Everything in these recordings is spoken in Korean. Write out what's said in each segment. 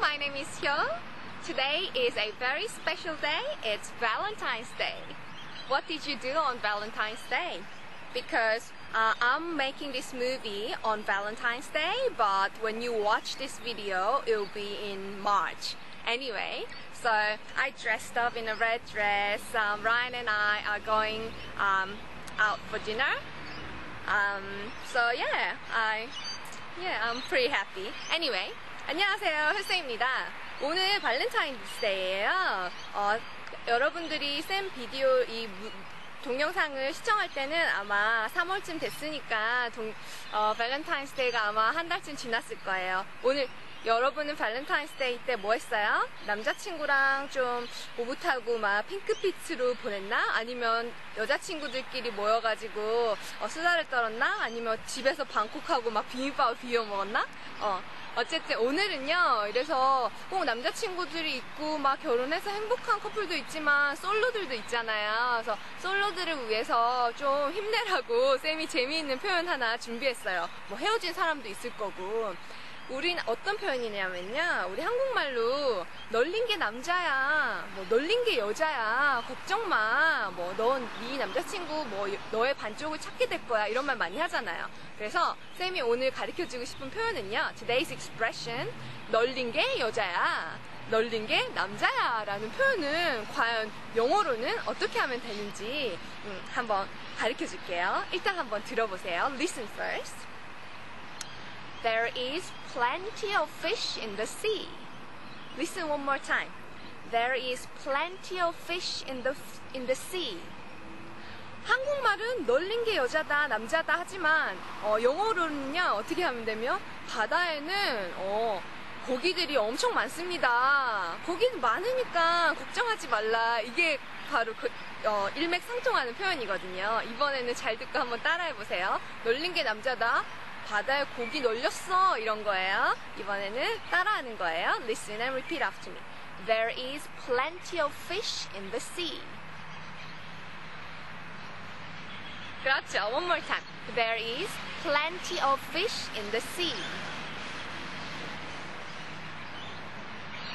my name is Hyo. Today is a very special day. It's Valentine's Day. What did you do on Valentine's Day? Because uh, I'm making this movie on Valentine's Day, but when you watch this video, it will be in March. Anyway, so I dressed up in a red dress. Um, Ryan and I are going um, out for dinner. Um, so yeah, I yeah, I'm pretty happy. Anyway, 안녕하세요, 혈세입니다. 오늘 발렌타인데이예요. 어, 여러분들이 쌤 비디오 이 무- 동영상을 시청할 때는 아마 3월쯤 됐으니까 동, 어, 발렌타인스데이가 아마 한 달쯤 지났을 거예요. 오늘 여러분은 발렌타인스데이 때 뭐 했어요? 남자친구랑 좀 오붓하고 막 핑크빛으로 보냈나? 아니면 여자친구들끼리 모여가지고 어, 수다를 떨었나? 아니면 집에서 방콕하고 막 비빔밥을 비벼 먹었나? 어, 어쨌든 오늘은요, 이래서 꼭 남자친구들이 있고 막 결혼해서 행복한 커플도 있지만 솔로들도 있잖아요. 그래서 솔로들을 위해서 좀 힘내라고 쌤이 재미있는 표현 하나 준비했어요. 뭐 헤어진 사람도 있을 거고. 우린 어떤 표현이냐면요. 우리 한국말로 널린 게 남자야. 뭐 널린 게 여자야. 걱정 마. 뭐 넌 네 남자친구 뭐 너의 반쪽을 찾게 될 거야. 이런 말 많이 하잖아요. 그래서 쌤이 오늘 가르쳐 주고 싶은 표현은요. Today's expression 널린 게 여자야. 널린 게 남자야 라는 표현은 과연 영어로는 어떻게 하면 되는지 음, 한번 가르쳐 줄게요. 일단 한번 들어보세요. Listen first. There is plenty of fish in the sea. Listen one more time. There is plenty of fish in the in the sea. 한국말은 널린 게 여자다, 남자다 하지만 어, 영어로는요 어떻게 하면 되며 바다에는 어, 고기들이 엄청 많습니다. 고기는 많으니까 걱정하지 말라. 이게 바로 그 어, 일맥상통하는 표현이거든요. 이번에는 잘 듣고 한번 따라해 보세요. 널린 게 남자다. 바다에 고기 널렸어 이런 거예요. 이번에는 따라하는 거예요. Listen and repeat after me. There is plenty of fish in the sea. 그렇죠. One more time. There is plenty of fish in the sea.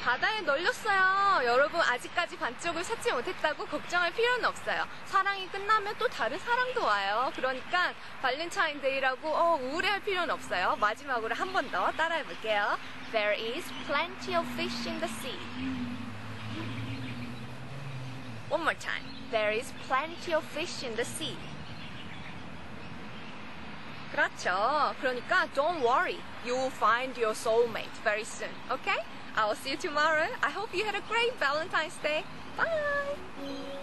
바다에 널렸어요. 여러분 아직까지 반쪽을 찾지 못했다고 걱정할 필요는 없어요. 사랑이 끝나면 또 다른 사랑도 와요. 그러니까 발렌타인데이라고 어, 우울해할 필요는 없어요. 마지막으로 한 번 더 따라해 볼게요. There is plenty of fish in the sea. One more time. There is plenty of fish in the sea. 그렇죠. 그러니까 don't worry. You will find your soulmate very soon. Okay? I will see you tomorrow. I hope you had a great Valentine's Day. Bye.